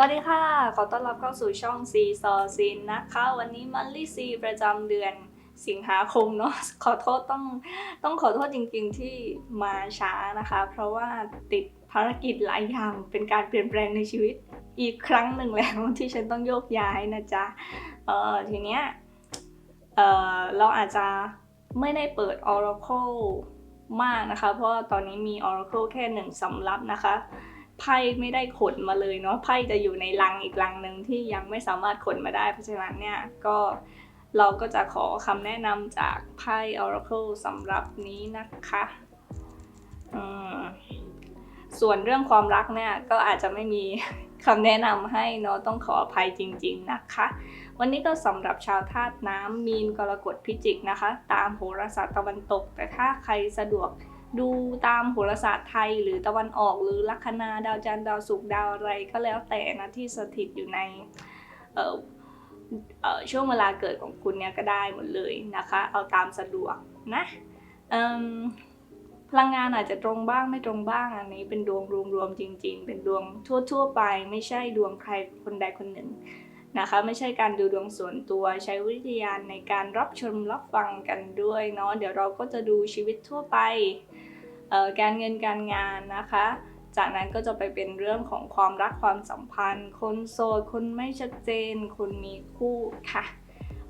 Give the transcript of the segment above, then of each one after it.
สวัสดีค่ะ ขอต้อนรับเข้าสู่ช่องซีซอซินนะคะ วันนี้มันลี่ซีประจำเดือนสิงหาคมเนาะ ขอโทษต้องต้องขอโทษจริงๆที่มาช้านะคะ เพราะว่าติดภารกิจหลายอย่างเป็นการเปลี่ยนแปลงในชีวิตอีกครั้งหนึ่งแล้วที่ฉันต้องโยกย้ายนะจ๊ะ เออทีเนี้ย เออเราอาจจะไม่ได้เปิด Oracle มากนะคะ เพราะตอนนี้มี Oracle แค่หนึ่งสำรับนะคะ ไพ่ไม่ได้ขนมาเลยเนาะไพ่จะอยู่ในลังอีกลังหนึ่งที่ยังไม่สามารถขนมาได้ เพราะฉะนั้นเนี่ยก็เราก็จะขอคำแนะนำจากไพ่ Oracle สำหรับนี้นะคะส่วนเรื่องความรักเนี่ยก็อาจจะไม่มีคำแนะนำให้เนาะต้องขออภัยจริง ๆนะคะ วันนี้ก็สำหรับชาวธาตุน้ำมีนกรกฎพิจิกนะคะ ตามโหราศาสตร์ตะวันตก แต่ถ้าใครสะดวก ดูตามโหราศาสตร์ไทยหรือตะวันออกหรือลัคนาดาวจันทร์ดาวศุกร์ดาวอะไรก็แล้วแต่นะที่สถิตอยู่ในเเช่วงเวลาเกิดของคุณเนี่ยก็ได้หมดเลยนะคะ เอาตามสะดวกนะพลังงานอาจจะตรงบ้างไม่ตรงบ้าง อันนี้เป็นดวงรวมๆจริง ๆ เป็นดวงทั่วๆไป ไม่ใช่ดวงใครคนใดคนหนึ่งนะคะ ไม่ใช่การดูดวงส่วนตัวใช้วิทยาในการรับชมรับฟังกันด้วยเนาะเดี๋ยวเราก็จะดูชีวิตทั่วไป การเงินการงานนะคะ จากนั้นก็จะไปเป็นเรื่องของความรักความสัมพันธ์ คนโสดคนไม่ชัดเจน คนมีคู่ค่ะ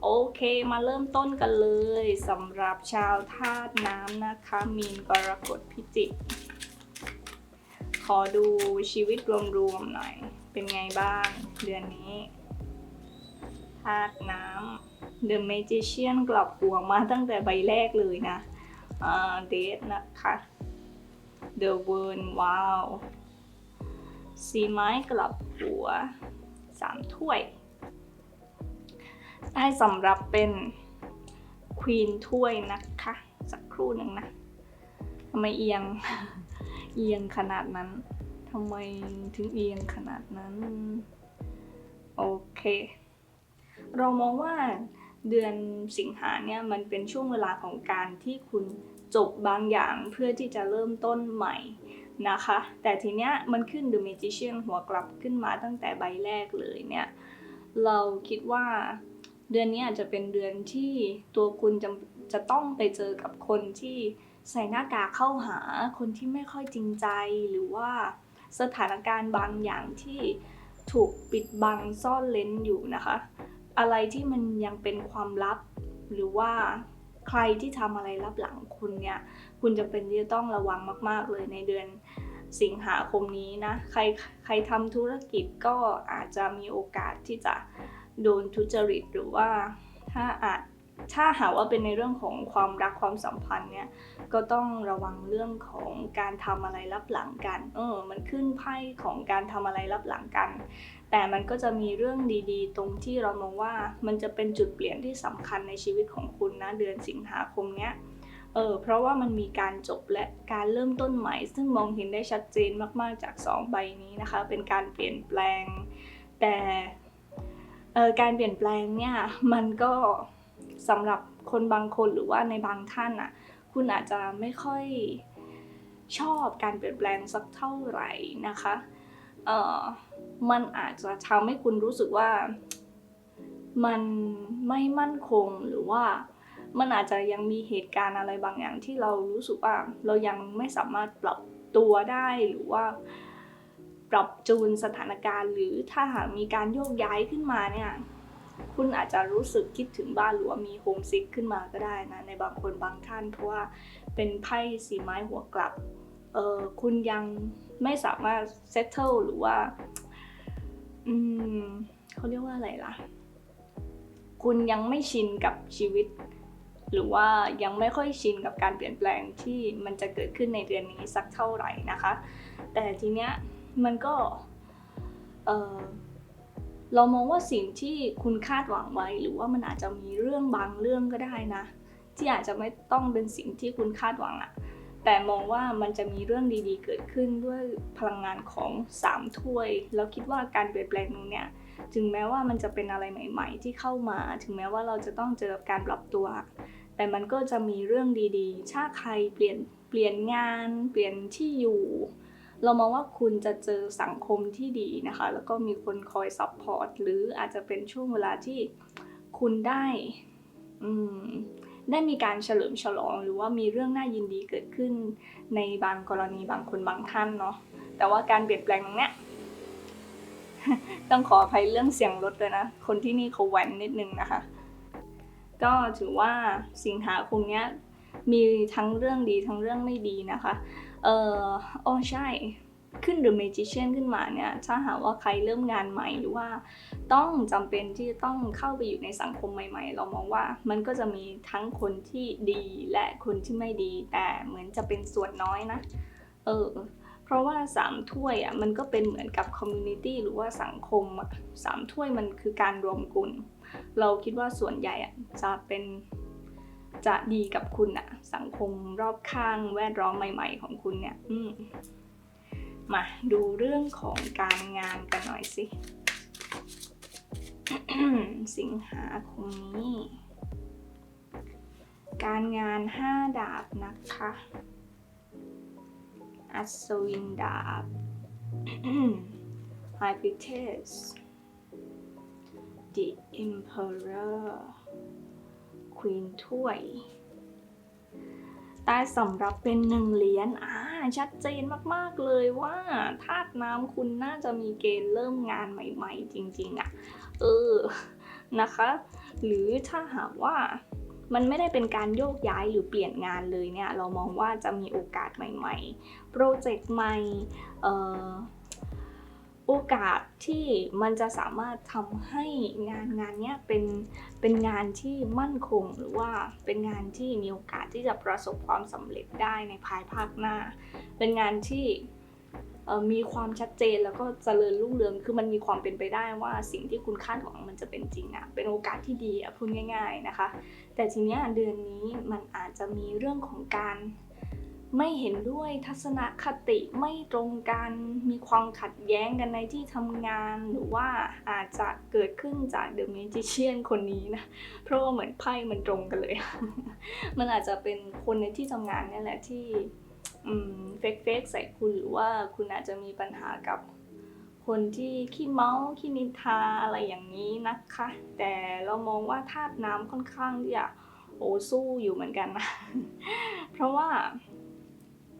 โอเคมาเริ่มต้นกันเลยสำหรับชาวธาตุน้ำนะคะ มีนกรกฎพิจิก ขอดูชีวิตรวมๆหน่อย เป็นไงบ้างเดือนนี้ธาตุน้ำ The Magician กลับหัวมาตั้งแต่ใบแรกเลยนะเดทนะคะ The World ว้าวสีไม้กลับหัวสามถ้วย ได้สำหรับเป็นควีนถ้วยนะคะ สักครู่หนึ่งนะทำไมเอียง เอียงขนาดนั้นทำไมถึงเอียงขนาดนั้น โอเค เรามองว่าเดือนสิงหาเนี่ยมันเป็นช่วงเวลาของการที่คุณ จบบางอย่างเพื่อที่จะเริ่มต้นใหม่นะคะ แต่ทีเนี้ยมันขึ้น The Magician หัวกลับขึ้นมาตั้งแต่ใบแรกเลยเนี่ย เราคิดว่าเดือนนี้อาจจะเป็นเดือนที่ตัวคุณจะจะต้องไปเจอกับคนที่ใส่หน้ากากเข้าหาคนที่ไม่ค่อยจริงใจหรือว่าสถานการณ์บางอย่างที่ถูกปิดบังซ่อนเลนอยู่นะคะ อะไรที่มันยังเป็นความลับหรือว่า ใครที่ทำอะไรลับหลังคุณเนี่ย คุณจะเป็นที่จะต้องระวังมาก ๆ เลยในเดือนสิงหาคมนี้นะ ใครใครทำธุรกิจก็อาจจะมีโอกาสที่จะโดนทุจริตหรือว่าถ้าอาจถ้าหาว่าเป็นในเรื่องของความรักความสัมพันธ์เนี่ยก็ต้องระวังเรื่องของการทำอะไรลับหลังกัน เออ มันขึ้นไพ่ของการทำอะไรลับหลังกัน แต่มันก็จะมีเรื่องดีๆ ตรงที่เรามองว่ามันจะเป็นจุดเปลี่ยนที่สำคัญในชีวิตของคุณนะเดือนสิงหาคมเนี้ยเออเพราะว่ามันมีการจบและการเริ่มต้นใหม่ ซึ่งมองเห็นได้ชัดเจนมากๆจาก 2 ใบนี้นะคะ เป็นการเปลี่ยนแปลง แต่เออการเปลี่ยนแปลงเนี่ยมันก็สำหรับคนบางคนหรือว่าในบางท่านอะคุณอาจจะไม่ค่อยชอบการเปลี่ยนแปลงสักเท่าไหร่นะคะ เออมันอาจจะทำให้คุณรู้สึกว่า มันไม่มั่นคงหรือว่ามันอาจจะยังมีเหตุการณ์อะไรบางอย่างที่เรารู้สึกว่าเรายังไม่สามารถปรับตัวได้หรือว่า ปรับจูนสถานการณ์หรือถ้าหากมีการโยกย้ายขึ้นมาเนี่ยคุณอาจจะรู้สึกคิดถึงบ้านหรือว่ามีโฮมซิกขึ้นมาก็ได้นะในบางคนบางท่าน เพราะว่าเป็นไพ่สีไม้หัวกลับเออคุณยัง ไม่สามารถ settle หรือว่าอืมเขาเรียกว่าอะไรล่ะ คุณยังไม่ชินกับชีวิต หรือว่ายังไม่ค่อยชินกับการเปลี่ยนแปลงที่มันจะเกิดขึ้นในเดือนนี้สักเท่าไหร่นะคะ แต่ทีเนี้ยมันก็เออเรามองว่าสิ่งที่คุณคาดหวังไว้ หรือว่ามันอาจจะมีเรื่องบางเรื่องก็ได้นะ ที่อาจจะไม่ต้องเป็นสิ่งที่คุณคาดหวังอะ แต่มองว่ามันจะมีเรื่องดีๆ เกิดขึ้นด้วยพลังงานของสามถ้วย แล้วคิดว่าการเปลี่ยนแปลงตรงเนี้ยถึงแม้ว่ามันจะเป็นอะไรใหม่ ๆ ที่เข้ามา ถึงแม้ว่าเราจะต้องเจอกับการปรับตัว แต่มันก็จะมีเรื่องดีๆ ถ้าใครเปลี่ยนเปลี่ยนงาน เปลี่ยนที่อยู่ เรามองว่าคุณจะเจอสังคมที่ดีนะคะ แล้วก็มีคนคอยซัพพอร์ตหรืออาจจะเป็นช่วงเวลาที่คุณได้อืม ได้มีการเฉลิมฉลอง หรือว่ามีเรื่องน่ายินดีเกิดขึ้น ในบางกรณีบางคนบางท่านเนาะแต่ว่าการเปลี่ยนแปลงตรงเนี้ยต้องขออภัยเรื่องเสียงรถเลยนะ คนที่นี่เขาแว้นนิดนึงนะคะ ก็ถือว่าสิงหาคมเนี้ยมีทั้งเรื่องดีทั้งเรื่องไม่ดีนะคะ เอออ๋อใช่ ขึ้น The Magician ขึ้นมาเนี่ยถ้าหากว่าใครเริ่มงานใหม่หรือว่า ต้องจำเป็นที่ต้องเข้าไปอยู่ในสังคมใหม่ ๆ เรามองว่ามันก็จะมีทั้งคนที่ดีและคนที่ไม่ดี แต่เหมือนจะเป็นส่วนน้อยนะ เออเพราะว่าสามถ้วยอะมันก็เป็นเหมือนกับคอมมูนิตี้หรือว่าสังคมอะสามถ้วยมันคือการรวมกลุ่มเราคิดว่าส่วนใหญ่อะจะเป็นจะดีกับคุณอะสังคมรอบข้างแวดล้อมใหม่ ๆ ของคุณเนี่ย อืม มาดูเรื่องของการงานกันหน่อยสิ สิงหาคมนี้ การงานห้าดาบนะคะ อัศวินดาบไฮพิเทส The Emperor ควีนถ้วยใต้สำรับเป็นหนึ่งเหรียญอ่า ชัดเจนมากๆเลยว่าธาตุน้ำคุณน่าจะมีเกณฑ์เริ่มงานใหม่ ๆ จริง ๆอะ เออนะคะ หรือถ้าหากว่ามันไม่ได้เป็นการโยกย้ายหรือเปลี่ยนงานเลยเนี่ย เรามองว่าจะมีโอกาสใหม่ ๆ โปรเจกต์ใหม่ เอ่อ โอกาสที่มันจะสามารถทำให้งานงานนี้เป็นเป็นงานที่มั่นคง หรือว่าเป็นงานที่มีโอกาสที่จะประสบความสำเร็จได้ในภายภาคหน้า เป็นงานที่มีความชัดเจนแล้วก็เจริญรุ่งเรือง คือมันมีความเป็นไปได้ว่าสิ่งที่คุณคาดหวังมันจะเป็นจริงอะเป็นโอกาสที่ดีอะพูดง่าย ๆนะคะ แต่ทีนี้เดือนนี้มันอาจจะมีเรื่องของการ ไม่เห็นด้วยทัศนคติไม่ตรงกันมีความขัดแย้งกันในที่ทำงาน หรือว่าอาจจะเกิดขึ้นจากเดอะเมจิเชียนคนนี้นะ เพราะว่าเหมือนไพ่มันตรงกันเลย มันอาจจะเป็นคนในที่ทำงานนี่แหละที่เฟกเฟกใส่คุณหรือว่าคุณอาจจะมีปัญหากับคนที่ขี้เมาขี้นินทาอะไรอย่างนี้นะคะ แต่เรามองว่าธาตุน้ำค่อนข้างที่จะโอ้สู้อยู่เหมือนกันนะ เพราะว่า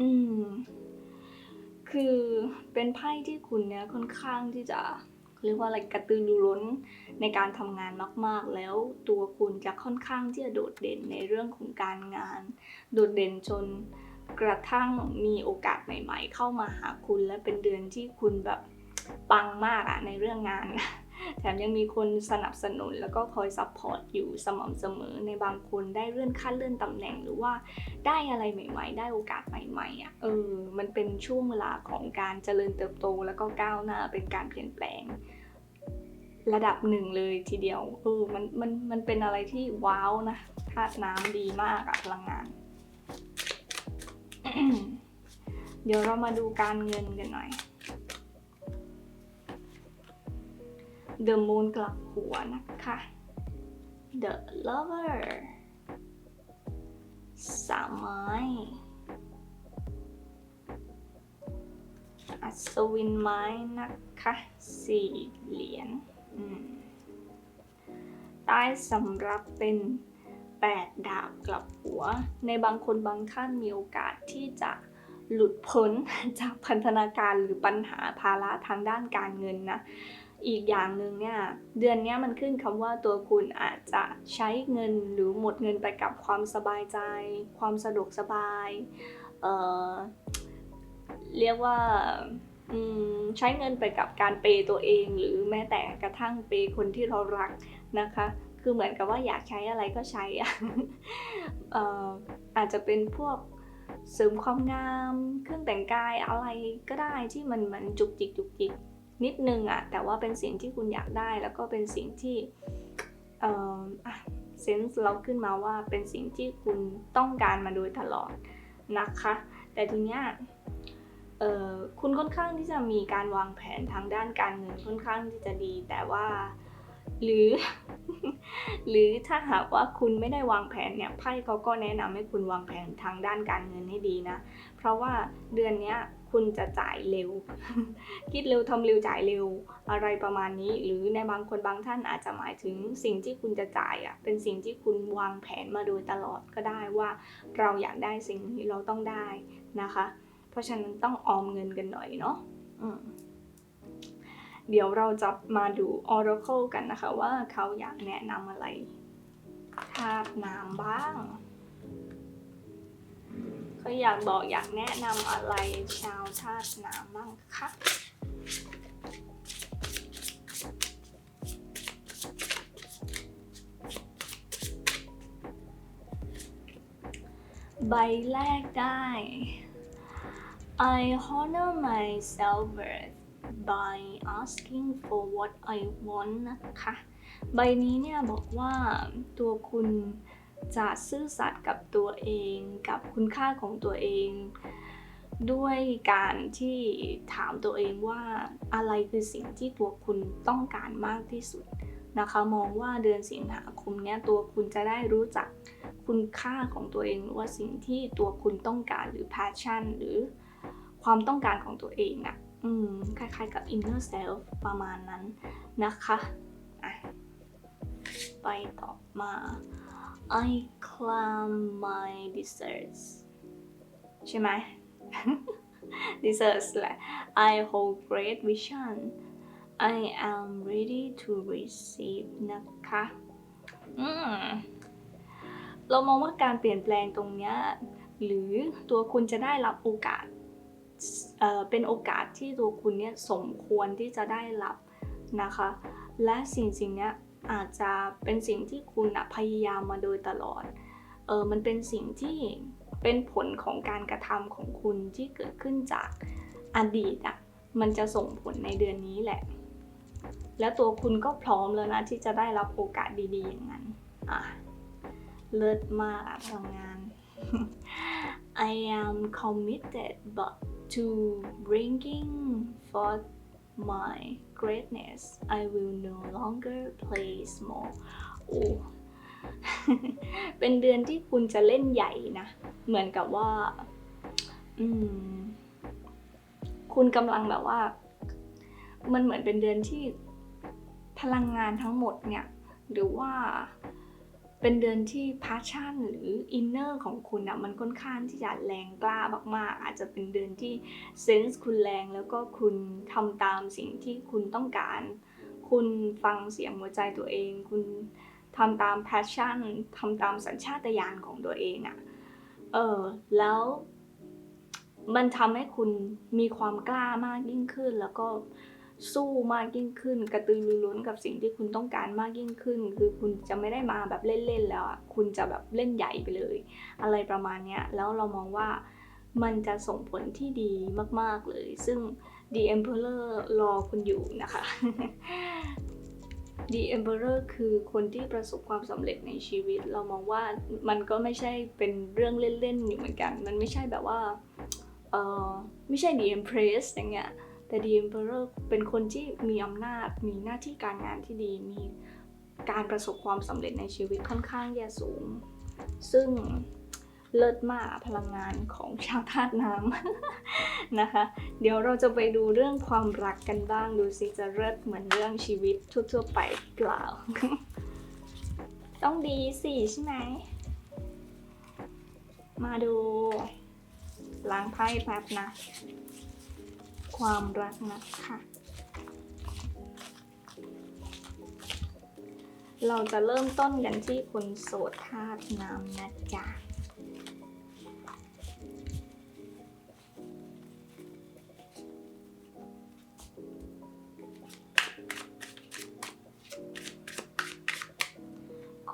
อืม คือเป็นไพ่ที่คุณเนี่ยค่อนข้างที่จะเรียกว่าอะไรกระตือรือร้นในการทำงานมาก ๆ แล้วตัวคุณจะค่อนข้างที่จะโดดเด่นในเรื่องของการงาน โดดเด่นจนกระทั่งมีโอกาสใหม่ ๆ เข้ามาหาคุณและเป็นเดือนที่คุณแบบปังมากอะในเรื่องงาน แถมยังมีคนสนับสนุนแล้วก็คอยซัพพอร์ตอยู่สม่ำเสมอในบางคนได้เลื่อนขั้นเลื่อนตำแหน่งหรือว่าได้อะไรใหม่ ๆ ได้โอกาสใหม่ๆอะเออมันเป็นช่วงเวลาของการเจริญเติบโตแล้วก็ก้าวหน้าเป็นการเปลี่ยนแปลง ระดับหนึ่งเลยทีเดียวเออมันมันมันเป็นอะไรที่ว้าวนะธาตุน้ำดีมากอะพลังงาน เดี๋ยวเรามาดูการเงินกันหน่อย The Moon กลับหัวนะคะ The Lover สามไม้อัศวินไม้นะคะสี่เหรียญใต้สำรับเป็นแปดดาบกลับหัว ในบางคนบางท่านมีโอกาสที่จะหลุดพ้นจากพันธนาการหรือปัญหาภาระทางด้านการเงินนะ อีกอย่างหนึ่งเนี่ยเดือนเนี้ยมันขึ้นคำว่าตัวคุณอาจจะใช้เงินหรือหมดเงินไปกับความสบายใจ ความสะดวกสบายเเรียกว่าใช้เงินไปกับการเปย์ตัวเอง หรือแม้แต่กระทั่งเปย์คนที่เรารักนะคะ คือเหมือนกับว่าอยากใช้อะไรก็ใช้อะเอ่ออาจจะเป็นพวกเสริมความงาม เครื่องแต่งกายอะไรก็ได้ที่มันมันจุกจิกจุกจิก นิดนึงอะแต่ว่าเป็นสิ่งที่คุณอยากได้ แล้วก็เป็นสิ่งที่เอ่ออะเซนส์เราขึ้นมาว่าเป็นสิ่งที่คุณต้องการมาโดยตลอดนะคะ แต่ทีเนี้ยเออคุณค่อนข้างที่จะมีการวางแผนทางด้านการเงินค่อนข้างที่จะดี แต่ว่าหรือ หรือถ้าหากว่าคุณไม่ได้วางแผนเนี่ยไพ่เขาก็แนะนำให้คุณวางแผนทางด้านการเงินให้ดีนะ เพราะว่าเดือนเนี้ย คุณจะจ่ายเร็ว คิดเร็วทำเร็วจ่ายเร็วอะไรประมาณนี้ หรือในบางคนบางท่านอาจจะหมายถึงสิ่งที่คุณจะจ่ายอะเป็นสิ่งที่คุณวางแผนมาโดยตลอดก็ได้ว่าเราอยากได้สิ่งนี้เราต้องได้นะคะ เพราะฉะนั้นต้องออมเงินกันหน่อยเนาะเดี๋ยวเราจะมาดู Oracle กันนะคะว่าเขาอยากแนะนำอะไรธาตุน้ำบ้าง เขาอยากบอกอยากแนะนำอะไรชาวธาตุน้ำบ้างคะใบแรกได้ I honor my self-worth by asking for what I want นะคะ ใบนี้เนี่ยบอกว่าตัวคุณ จะซื่อสัตย์กับตัวเอง กับคุณค่าของตัวเอง ด้วยการที่ถามตัวเองว่าอะไรคือสิ่งที่ตัวคุณต้องการมากที่สุดนะคะมองว่าเดือนสิงหาคมเนี้ยตัวคุณจะได้รู้จักคุณค่าของตัวเองว่าสิ่งที่ตัวคุณต้องการหรือ passion หรือความต้องการของตัวเองอะอืมคล้ายๆกับ inner self ประมาณนั้นนะคะ ไปต่อมา I climb my desserts ใช่ไหม desserts แหละ I hold great vision I am ready to receive นะคะ อืมเรามองว่าการเปลี่ยนแปลงตรงเนี้ยหรือตัวคุณจะได้รับโอกาสเอ่อเป็นโอกาสที่ตัวคุณเนี่ยสมควรที่จะได้รับนะคะ และสิ่งสิ่งเนี้ย อาจจะเป็นสิ่งที่คุณพยายามมาโดยตลอด เออมันเป็นสิ่งที่เป็นผลของการกระทำของคุณที่เกิดขึ้นจากอดีตอะมันจะส่งผลในเดือนนี้แหละ แล้วตัวคุณก็พร้อมแล้วนะที่จะได้รับโอกาสดีๆอย่างนั้น อะ เลิศมากอะพลังงาน I am committed but to bringing forth my greatness I will no longer play small โอ้เป็นเดือนที่คุณจะเล่นใหญ่นะ เหมือนกับว่า อืม คุณกำลังแบบว่า มันเหมือนเป็นเดือนที่พลังงานทั้งหมดเนี่ย หรือว่า เป็นเดือนที่ passion หรือ inner ของคุณอะมันค่อนข้างที่จะแรงกล้ามากๆ อาจจะเป็นเดือนที่ sense คุณแรงแล้วก็คุณทำตามสิ่งที่คุณต้องการ คุณฟังเสียงหัวใจตัวเอง คุณทำตาม passion ทำตามสัญชาตญาณของตัวเองอะเออแล้วมันทำให้คุณมีความกล้ามากยิ่งขึ้นแล้วก็ สู้มากยิ่งขึ้น กระตือรือร้นกับสิ่งที่คุณต้องการมากยิ่งขึ้น คือคุณจะไม่ได้มาแบบเล่นๆแล้วอะคุณจะแบบเล่นใหญ่ไปเลย อะไรประมาณเนี้ยแล้วเรามองว่ามันจะส่งผลที่ดีมากๆเลย ซึ่ง The Emperor รอคุณอยู่นะคะ The Emperor คือคนที่ประสบความสำเร็จในชีวิต เรามองว่ามันก็ไม่ใช่เป็นเรื่องเล่นๆอยู่เหมือนกัน มันไม่ใช่แบบว่า เออไม่ใช่ The Empress อย่างเงี้ย แต่ The Emperor เป็นคนที่มีอำนาจ มีหน้าที่การงานที่ดี มีการประสบความสำเร็จในชีวิตค่อนข้างแย่สูง ซึ่งเลิศมากพลังงานของชาวธาตุน้ำนะคะ เดี๋ยวเราจะไปดูเรื่องความรักกันบ้าง ดูสิจะเลิศเหมือนเรื่องชีวิตทั่วๆไปเปล่า ต้องดีสิใช่ไหม มาดูล้างไพ่แป๊บนะ ความรักนะคะ เราจะเริ่มต้นกันที่คนโสดธาตุน้ำนะจ๊ะ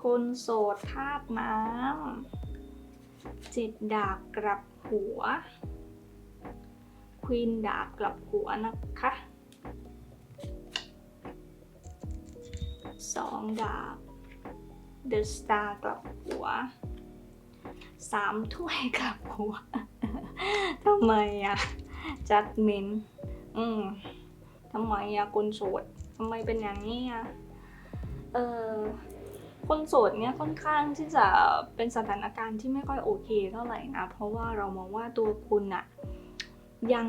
คนโสดธาตุน้ำจิตดาบกลับหัว ควีนดาบกลับหัวนะคะสองดาบเดอะสตาร์กลับหัวสามถ้วยกลับหัวทำไมอะจัดเมนอืมทำไมอะคนโสดทำไมเป็นอย่างนี้อะเออคนโสดเนี่ยค่อนข้างที่จะเป็นสถานการณ์ที่ไม่ค่อยโอเคเท่าไหร่นะ เพราะว่าเรามองว่าตัวคุณอะ ยัง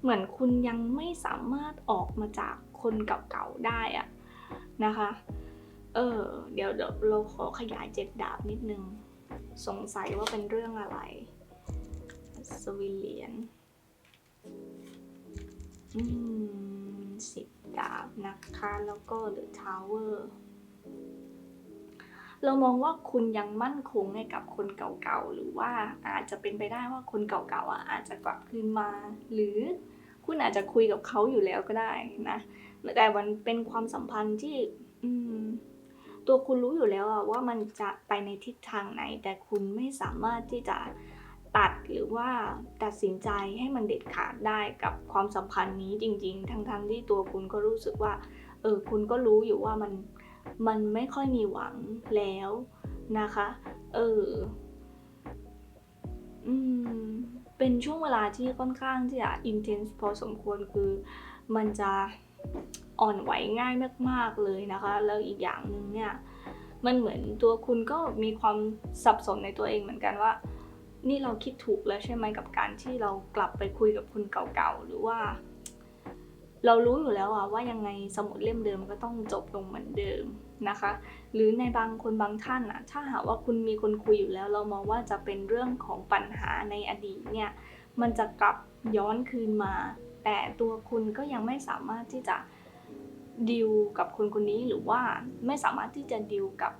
เหมือนคุณยังไม่สามารถออกมาจากคนเก่าๆได้อะนะคะ เออเดี๋ยวเดี๋ยวเราขอขยายเจ็ดดาบนิดนึง สงสัยว่าเป็นเรื่องอะไร สวิเลียน อืมสิบดาบนะคะ แล้วก็เดอะทาวเวอร์ เรามองว่าคุณยังมั่นคงให้กับคนเก่าๆ หรือว่าอาจจะเป็นไปได้ว่าคนเก่าๆอะอาจจะกลับคืนมา หรือคุณอาจจะคุยกับเขาอยู่แล้วก็ได้นะ แต่มันเป็นความสัมพันธ์ที่อืมตัวคุณรู้อยู่แล้วอะว่ามันจะไปในทิศทางไหน แต่คุณไม่สามารถที่จะตัดหรือว่าตัดสินใจให้มันเด็ดขาดได้กับความสัมพันธ์นี้จริง ๆ ทั้งๆที่ตัวคุณก็รู้สึกว่า เออ คุณก็รู้อยู่ว่ามัน มันไม่ค่อยมีหวังแล้วนะคะ เอออืมเป็นช่วงเวลาที่ค่อนข้างที่จะ intense พอสมควรคือมันจะอ่อนไหวง่ายมาก ๆ เลยนะคะ แล้วอีกอย่างหนึ่งเนี่ยมันเหมือนตัวคุณก็มีความสับสนในตัวเองเหมือนกันว่า นี่เราคิดถูกแล้วใช่ไหมกับการที่เรากลับไปคุยกับคนเก่าๆ หรือว่า เรารู้อยู่แล้วอะว่ายังไงสมุดเล่มเดิมก็ต้องจบลงเหมือนเดิมนะคะ หรือในบางคนบางท่านอะถ้าหากว่าคุณมีคนคุยอยู่แล้ว เรามองว่าจะเป็นเรื่องของปัญหาในอดีตเนี่ยมันจะกลับย้อนคืนมา แต่ตัวคุณก็ยังไม่สามารถที่จะดิวกับคนคนนี้หรือว่าไม่สามารถที่จะดิวกับ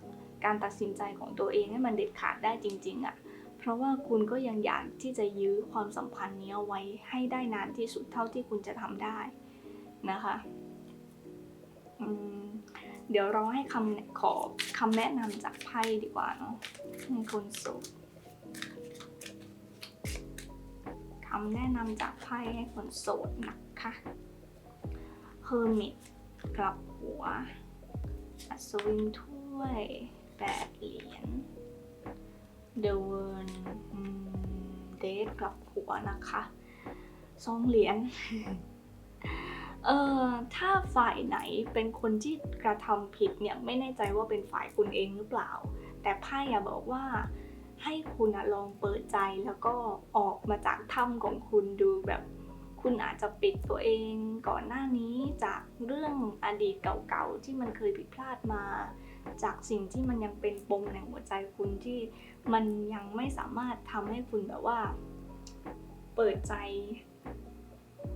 การตัดสินใจของตัวเองให้มันเด็ดขาดได้จริงๆอะ่ะ เพราะว่าคุณก็ยังอยากที่จะยื้อความสัมพันธ์นี้เอาไว้ให้ได้นานที่สุดเท่าที่คุณจะทำได้ นะคะเดี๋ยวเราให้คำขอคำแนะนำจากไพ่ดีกว่าเนาะให้คนโสดคำแนะนำจากไพ่ให้คนโสดนะคะ Hermit กลับหัว อัศวินถ้วยแปดเหรียญ The w o r n เดทกลับหัวนะคะสองเหรียญ เออถ้าฝ่ายไหนเป็นคนที่กระทำผิดเนี่ยไม่แน่ใจว่าเป็นฝ่ายคุณเองหรือเปล่า แต่ไพ่อะบอกว่าให้คุณอะลองเปิดใจแล้วก็ออกมาจากถ้ำของคุณดูแบบคุณอาจจะปิดตัวเองก่อนหน้านี้จากเรื่องอดีตเก่าๆที่มันเคยผิดพลาดมา จากสิ่งที่มันยังเป็นปมในหัวใจคุณที่มันยังไม่สามารถทำให้คุณแบบว่า เปิดใจ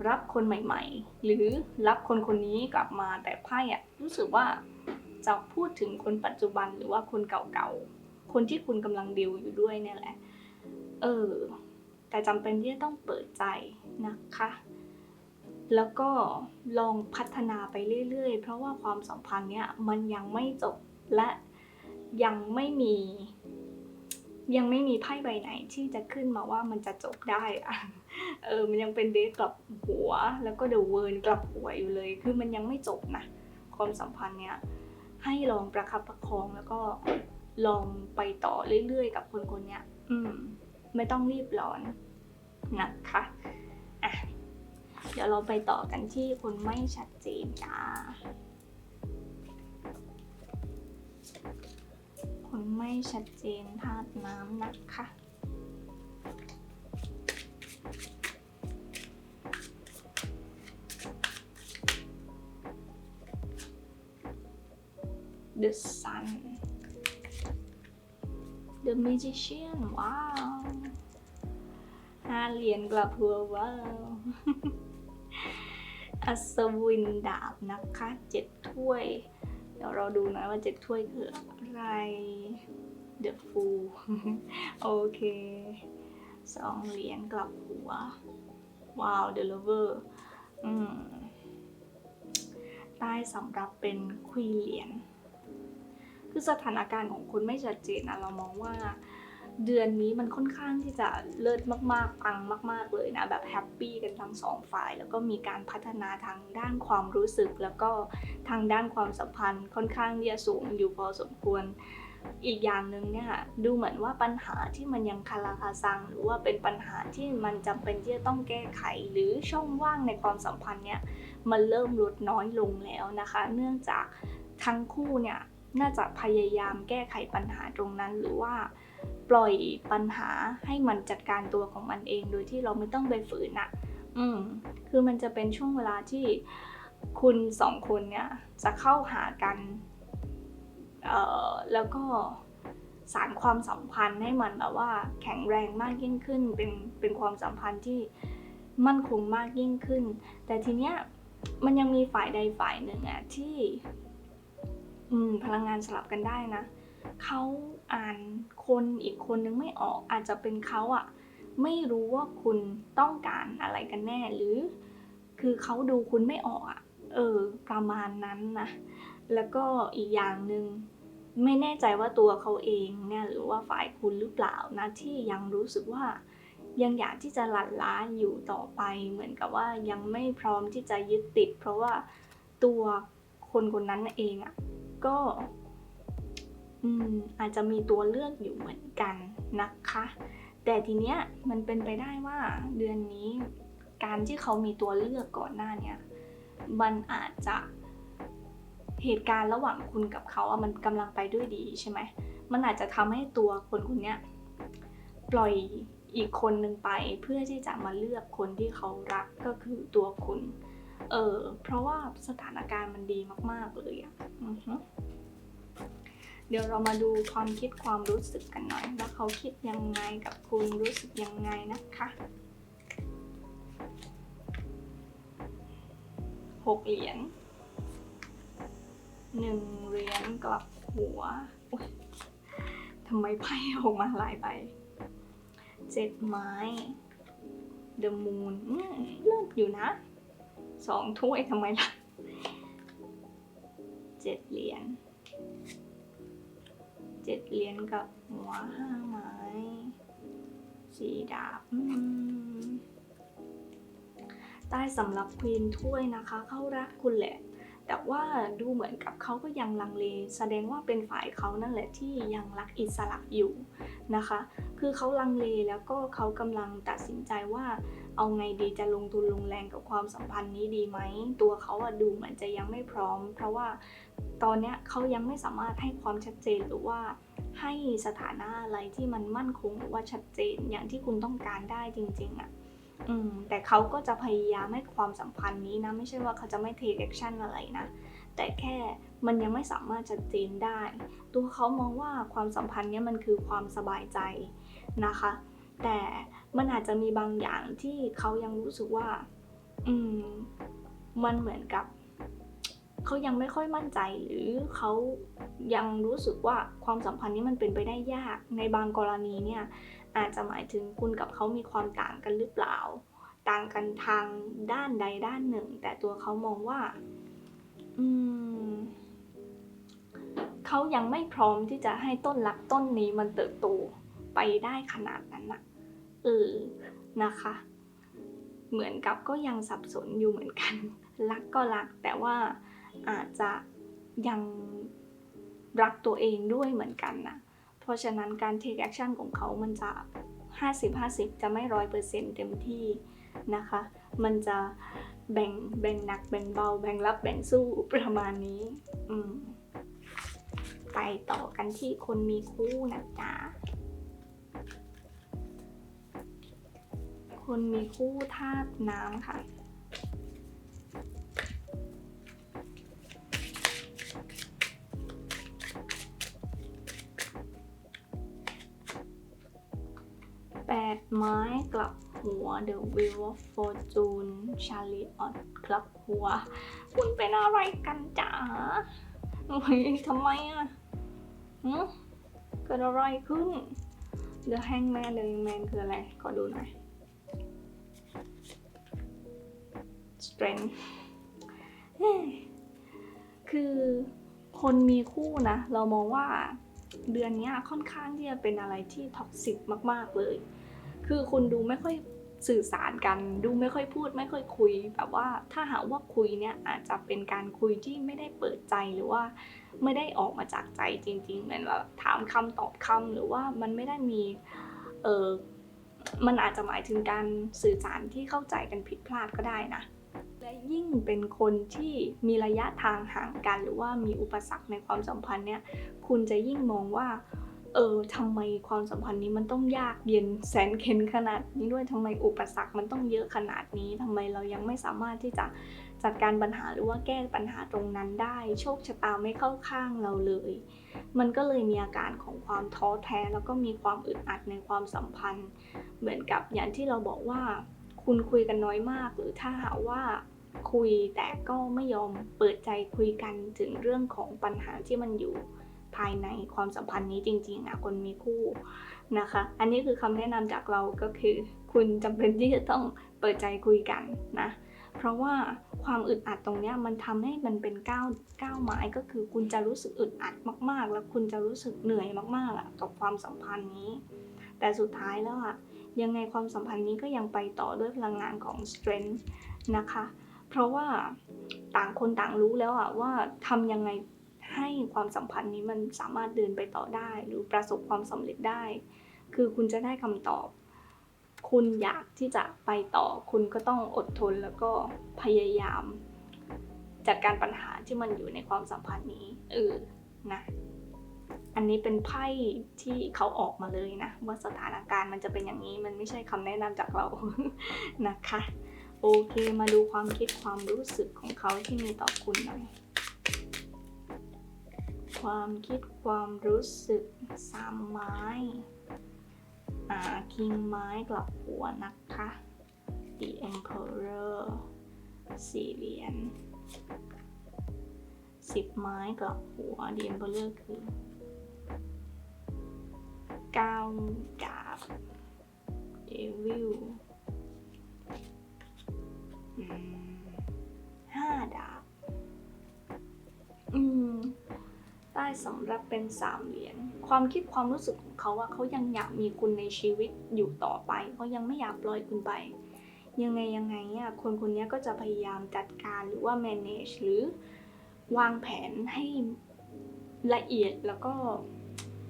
รับคนใหม่ๆ หรือรับคนคนนี้กลับมาแต่ไพ่อะรู้สึกว่าจะพูดถึงคนปัจจุบันหรือว่าคนเก่าๆ คนที่คุณกำลังดิวอยู่ด้วยเนี่ยแหละ เออ แต่จำเป็นที่จะต้องเปิดใจนะคะ แล้วก็ลองพัฒนาไปเรื่อยๆ เพราะว่าความสัมพันธ์เนี้ยมันยังไม่จบและยังไม่มี ยังไม่มีไพ่ใบไหนที่จะขึ้นมาว่ามันจะจบได้อะ เออมันยังเป็นเดทกลับหัว แล้วก็เดอะเวิร์นกลับหัวอยู่เลย คือมันยังไม่จบนะความสัมพันธ์เนี้ยให้ลองประคับประคองแล้วก็ลองไปต่อเรื่อยๆ กับคนคนนี้อืม ไม่ต้องรีบร้อนนะคะอะเดี๋ยวเราไปต่อกันที่คนไม่ชัดเจนจ้าคนไม่ชัดเจนธาตุน้ำนะคะ The Sun The Magician ว้าวห้าเหรียญกลับหัวว้าวอัศวินดาบนะคะเจ็ดถ้วย เดี๋ยวเราดูหน่อยว่าเจ็ดถ้วยคืออะไร The Fool โอเคสองเหรียญกลับหัว ว้าว The Lover อืมใต้สำหรับเป็นควีเหรียญ คือสถานการณ์ของคุณไม่ชัดเจนนะเรามองว่าเดือนนี้มันค่อนข้างที่จะเลิศมากๆ ปังมาก ๆ เลยนะ แบบแฮปปี้กันทั้งสองฝ่าย แล้วก็มีการพัฒนาทางด้านความรู้สึก แล้วก็ทางด้านความสัมพันธ์ค่อนข้างที่จะสูงอยู่พอสมควร อีกอย่างหนึ่งเนี่ยดูเหมือนว่าปัญหาที่มันยังคาราคาซัง หรือว่าเป็นปัญหาที่มันจำเป็นที่จะต้องแก้ไข หรือช่องว่างในความสัมพันธ์เนี่ยมันเริ่มลดน้อยลงแล้วนะคะ เนื่องจากทั้งคู่เนี่ย น่าจะพยายามแก้ไขปัญหาตรงนั้น หรือว่าปล่อยปัญหาให้มันจัดการตัวของมันเอง โดยที่เราไม่ต้องไปฝืนอะอืม คือมันจะเป็นช่วงเวลาที่คุณสองคนเนี่ยจะเข้าหากัน เอ่อ แล้วก็สารความสัมพันธ์ให้มันแบบว่าแข็งแรงมากยิ่งขึ้น เป็น เป็นความสัมพันธ์ที่มั่นคงมากยิ่งขึ้น แต่ทีเนี้ยมันยังมีฝ่ายใดฝ่ายหนึ่งอะที่ อืมพลังงานสลับกันได้นะเขาอ่านคนอีกคนนึงไม่ออกอาจจะเป็นเขาอะไม่รู้ว่าคุณต้องการอะไรกันแน่หรือ คือเขาดูคุณไม่ออกอะเออ ประมาณนั้นนะแล้วก็อีกอย่างหนึ่งไม่แน่ใจว่าตัวเขาเองเนี่ยหรือว่าฝ่ายคุณหรือเปล่านะที่ยังรู้สึกว่ายังอยากที่จะหลั่นล้าอยู่ต่อไป เหมือนกับว่ายังไม่พร้อมที่จะยึดติด เพราะว่าตัวคนคนนั้นเองอะ่ะ ก็ อืม อาจจะมีตัวเลือกอยู่เหมือนกันนะคะ แต่ทีเนี้ยมันเป็นไปได้ว่าเดือนนี้การที่เขามีตัวเลือกก่อนหน้าเนี้ยมันอาจจะเหตุการณ์ระหว่างคุณกับเขาอะมันกำลังไปด้วยดีใช่ไหม มันอาจจะทำให้ตัวคนคนเนี้ยปล่อยอีกคนหนึ่งไปเพื่อที่จะมาเลือกคนที่เขารักก็คือตัวคุณ เออเพราะว่าสถานการณ์มันดีมาก ๆ เลยอะอือฮึเดี๋ยวเรามาดูความคิดความรู้สึกกันหน่อยว่าเขาคิดยังไงกับคุณรู้สึกยังไงนะคะหกเหรียญหนึ่งเหรียญกลับหัวทำไมไพ่ออกมาหลายใบเจ็ดไม้ The Moon เลิกอยู่นะ สองถ้วยทำไมล่ะเจ็ดเหรียญเจ็ดเหรียญกับหัวห้าไม้สี่ดาบใต้สำหรับควีนถ้วยนะคะ เขารักคุณแหละ แต่ว่าดูเหมือนกับเขาก็ยังลังเล แสดงว่าเป็นฝ่ายเขานั่นแหละที่ยังรักอิสระอยู่นะคะ คือเขาลังเลแล้วก็เขากำลังตัดสินใจว่า เอาไงดีจะลงทุนลงแรงกับความสัมพันธ์นี้ดีไหม ตัวเขาอะดูเหมือนจะยังไม่พร้อม เพราะว่าตอนเนี้ยเขายังไม่สามารถให้ความชัดเจนหรือว่าให้สถานะอะไรที่มันมั่นคงหรือว่าชัดเจนอย่างที่คุณต้องการได้จริงๆอะอืมแต่เขาก็จะพยายามให้ความสัมพันธ์นี้นะ ไม่ใช่ว่าเขาจะไม่ take action อะไรนะ แต่แค่มันยังไม่สามารถชัดเจนได้ ตัวเขามองว่าความสัมพันธ์นี้มันคือความสบายใจนะคะ แต่มันอาจจะมีบางอย่างที่เขายังรู้สึกว่า อืม มันเหมือนกับเขายังไม่ค่อยมั่นใจหรือเขายังรู้สึกว่าความสัมพันธ์นี้มันเป็นไปได้ยากในบางกรณีเนี่ย อาจจะหมายถึงคุณกับเขามีความต่างกันหรือเปล่า ต่างกันทางด้านใดด้านหนึ่ง แต่ตัวเขามองว่า อืมเขายังไม่พร้อมที่จะให้ต้นรักต้นนี้มันเติบโต ไปได้ขนาดนั้นนะเออนะคะ เหมือนกับก็ยังสับสนอยู่เหมือนกัน รักก็รัก แต่ว่าอาจจะยังรักตัวเองด้วยเหมือนกันนะเพราะฉะนั้นการ take action ของเขามันจะ 50-50 จะไม่ร้อยเปอร์เซ็นต์เต็มที่นะคะ มันจะแบ่งแบ่งหนักแบ่งเบา แบ่งรับแบ่งสู้ประมาณนี้ อืมไปต่อกันที่คนมีคู่นะจ๊ะ คนมีคู่ธาตุน้ำค่ะ แปดไม้กลับหัว The Wheel of Fortune Chariot กลับหัว คุณเป็นอะไรกันจ๊ะเฮ้ยทำไมอะเกิดอะไรขึ้น The Hangman The Hangman คืออะไร ขอดูหน่อย Strength คือคนมีคู่นะ เรามองว่าเดือนนี้ค่อนข้างที่จะเป็นอะไรที่ท็อกซิกมาก ๆ เลย คือคุณดูไม่ค่อยสื่อสารกัน ดูไม่ค่อยพูด ไม่ค่อยคุย แบบว่าถ้าหากว่าคุยเนี่ยอาจจะเป็นการคุยที่ไม่ได้เปิดใจหรือว่าไม่ได้ออกมาจากใจจริงๆเหมือนแบบถามคำตอบคำหรือว่ามันไม่ได้มีเออมันอาจจะหมายถึงการสื่อสารที่เข้าใจกันผิดพลาดก็ได้นะ ยิ่งเป็นคนที่มีระยะทางห่างกัน หรือว่ามีอุปสรรคในความสัมพันธ์เนี่ยคุณจะยิ่งมองว่าเออทำไมความสัมพันธ์นี้มันต้องยากเย็นแสนเข็นขนาดนี้ด้วยทำไมอุปสรรคมันต้องเยอะขนาดนี้ทำไมเรายังไม่สามารถที่จะจัดการปัญหาหรือว่าแก้ปัญหาตรงนั้นได้ โชคชะตาไม่เข้าข้างเราเลย มันก็เลยมีอาการของความท้อแท้ แล้วก็มีความอึดอัดในความสัมพันธ์ เหมือนกับอย่างที่เราบอกว่า คุณคุยกันน้อยมาก หรือถ้าหากว่า คุยแต่ก็ไม่ยอมเปิดใจคุยกันถึงเรื่องของปัญหาที่มันอยู่ภายในความสัมพันธ์นี้จริงๆนะคนมีคู่นะคะ อันนี้คือคำแนะนำจากเราก็คือ คุณจำเป็นที่จะต้องเปิดใจคุยกันนะ เพราะว่าความอึดอัดตรงเนี้ยมันทำให้มันเป็นก้าวก้าวไม้ก็คือคุณจะรู้สึกอึดอัดมากๆ แล้วคุณจะรู้สึกเหนื่อยมากๆกับความสัมพันธ์นี้ แต่สุดท้ายแล้วอะยังไงความสัมพันธ์นี้ก็ยังไปต่อด้วยพลังงานของ strength นะคะ เพราะว่าต่างคนต่างรู้แล้วอะว่าทำยังไงให้ความสัมพันธ์นี้มันสามารถเดินไปต่อได้ หรือประสบความสำเร็จได้ คือคุณจะได้คำตอบ คุณอยากที่จะไปต่อ คุณก็ต้องอดทนแล้วก็พยายาม จัดการปัญหาที่มันอยู่ในความสัมพันธ์นี้เออนะอันนี้เป็นไพ่ที่เขาออกมาเลยนะ ว่าสถานการณ์มันจะเป็นอย่างนี้มันไม่ใช่คำแนะนำจากเรานะคะ โอเค มาดูความคิดความรู้สึกของเขาที่มีต่อคุณหน่อย ความคิดความรู้สึกสามไม้อ่าคิงไม้กลับหัวนะคะ The Emperor สี่เหรียญสิบไม้กลับหัว The Emperor คือเก้าดาบ Devil ห้าดาบ อืมได้สำหรับเป็นสามเหรียญความคิดความรู้สึกของเขาว่าเขายังอยากมีคุณในชีวิตอยู่ต่อไปเขายังไม่อยากปล่อยคุณไป ยังไงยังไงเนี่ยคนคนนี้ก็จะพยายามจัดการหรือว่า manage หรือวางแผนให้ละเอียดแล้วก็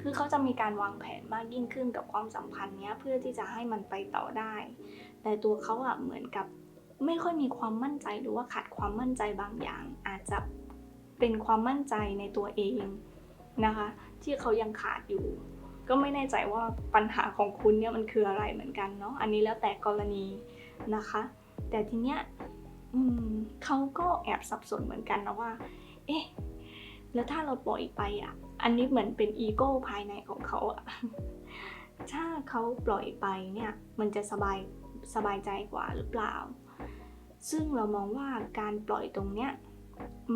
คือเขาจะมีการวางแผนมากยิ่งขึ้นกับความสัมพันธ์เนี้ยเพื่อที่จะให้มันไปต่อได้ แต่ตัวเขาอะเหมือนกับ ไม่ค่อยมีความมั่นใจหรือว่าขาดความมั่นใจบางอย่าง อาจจะเป็นความมั่นใจในตัวเองนะคะ ที่เขายังขาดอยู่ ก็ไม่แน่ใจว่าปัญหาของคุณเนี่ยมันคืออะไรเหมือนกันเนาะอันนี้แล้วแต่กรณีนะคะ แต่ทีเนี้ยเขาก็แอบสับสนเหมือนกันนะว่า เอ๊ะแล้วถ้าเราปล่อยไปอะ อันนี้เหมือนเป็นอีโก้ภายในของเขาอะถ้าเขาปล่อยไปเนี่ย มันจะสบายสบายใจกว่าหรือเปล่า ซึ่งเรามองว่าการปล่อยตรงเนี้ย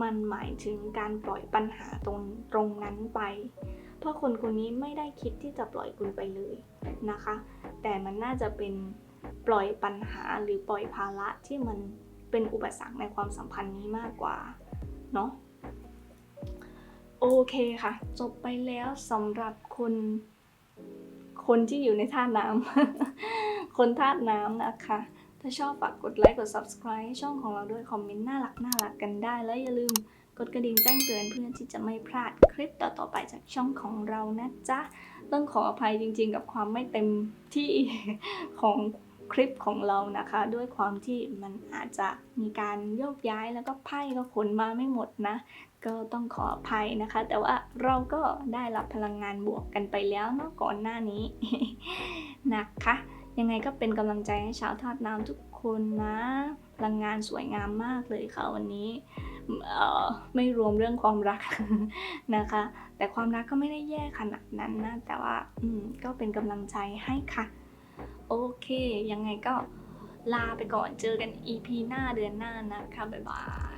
มันหมายถึงการปล่อยปัญหาตรงตรงนั้นไป เพราะคนคนนี้ไม่ได้คิดที่จะปล่อยคุณไปเลยนะคะ แต่มันน่าจะเป็นปล่อยปัญหาหรือปล่อยภาระที่มันเป็นอุปสรรคในความสัมพันธ์นี้มากกว่าเนาะโอเคค่ะ จบไปแล้วสำหรับคนคนที่อยู่ในธาตุน้ำ คนธาตุน้ำนะคะ ถ้าชอบฝากกดไลค์กด subscribe ให้ช่องของเราด้วยคอมเมนต์น่ารักน่ารักกันได้ แล้วอย่าลืมกดกระดิ่งแจ้งเตือนเพื่อที่จะไม่พลาดคลิปต่อๆไปจากช่องของเรานะจ๊ะ ต้องขออภัยจริงๆ กับความไม่เต็มที่ของคลิปของเรานะคะ ด้วยความที่มันอาจจะมีการโยกย้ายแล้วก็ไพ่ก็ขนมาไม่หมดนะ ก็ต้องขออภัยนะคะ แต่ว่าเราก็ได้รับพลังงานบวกกันไปแล้วเนาะก่อนหน้านี้นะคะ ยังไงก็เป็นกำลังใจให้ชาวธาตุน้ำทุกคนนะพลังงานสวยงามมากเลยค่ะวันนี้ไม่รวมเรื่องความรักนะคะ แต่ความรักก็ไม่ได้แย่ขนาดนั้นนะ แต่ว่าอืก็เป็นกำลังใจให้ค่ะ โอเค ยังไงก็ลาไปก่อนเจอกัน EP หน้าเดือนหน้านะคะ บ๊ายบาย